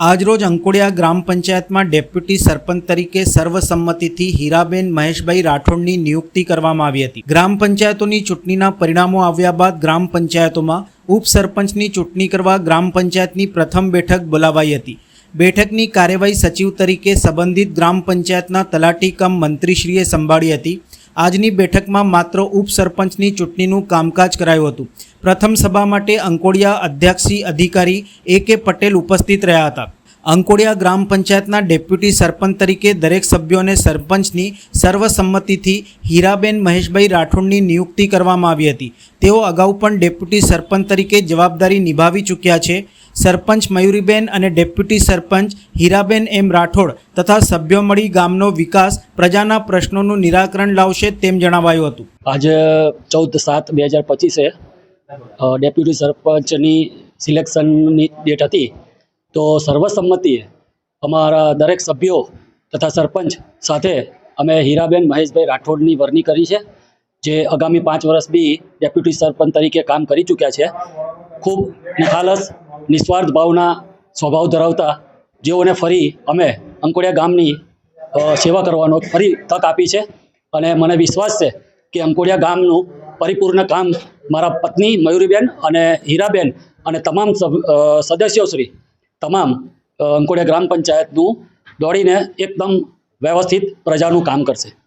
આજરોજ અંકોડિયા ગ્રામ પંચાયતમાં ડેપ્યુટી સરપંચ તરીકે સર્વસંમતિથી હીરાબેન મહેશભાઈ રાઠોડની નિયુક્તિ કરવામાં આવી હતી. ગ્રામ પંચાયતોની ચૂંટણીના પરિણામો આવ્યા બાદ ગ્રામ પંચાયતોમાં ઉપસરપંચની ચૂંટણી કરવા ગ્રામ પંચાયતની પ્રથમ બેઠક બોલાવાઈ હતી. બેઠકની કાર્યવાહી સચિવ તરીકે સંબંધિત ગ્રામ પંચાયતના તલાટી કમ મંત્રીશ્રીએ સંભાળી હતી. આજની બેઠકમાં માત્ર ઉપસરપંચની ચૂંટણીનું કામકાજ કરાયું હતું. પ્રથમ સભા માટે અંકોડિયા અધ્યક્ષી અધિકારી એ કે પટેલ ઉપસ્થિત રહ્યા હતા. અંકોડિયા ગ્રામ પંચાયતના ડેપ્યુટી સરપંચ તરીકે દરેક સભ્યોને સરપંચની સર્વસંમતિથી હીરાબેન મહેશભાઈ રાઠોડની નિયુક્તિ કરવામાં આવી હતી. તેઓ અગાઉ પણ ડેપ્યુટી સરપંચ તરીકે જવાબદારી નિભાવી ચૂક્યા છે. સરપંચ મયુરીબેન અને ડેપ્યુટી સરપંચ હીરાબેન એમ રાઠોડ તથા સભ્યો મળી ગામનો વિકાસ, પ્રજાના પ્રશ્નોનું નિરાકરણ લાવશે તેમ જણાવાયું હતું. આજે ચૌદ સાત બે હજાર પચીસે ડેપ્યુટી સરપંચની સિલેક્શનની ડેટ હતી. તો સર્વસંમતિએ અમારા દરેક સભ્યો તથા સરપંચ સાથે અમે હીરાબેન મહેશભાઈ રાઠોડની વરણી કરી છે, જે આગામી પાંચ વર્ષ બી ડેપ્યુટી સરપંચ તરીકે કામ કરી ચૂક્યા છે. ખૂબ નિખાલસ, નિસ્વાર્થ ભાવના સ્વભાવ ધરાવતા જેઓને ફરી અમે અંકોડિયા ગામની સેવા કરવાનો, ફરી તક આપી છે. અને મને વિશ્વાસ છે કે અંકોડિયા ગામનું પરિપૂર્ણ કામ મારા પત્ની મયુરીબેન અને હીરાબેન અને તમામ સદસ્યોશ્રી તમામ અંકોડિયા ગ્રામ પંચાયતનું દોડીને એકદમ વ્યવસ્થિત પ્રજાનું કામ કરશે.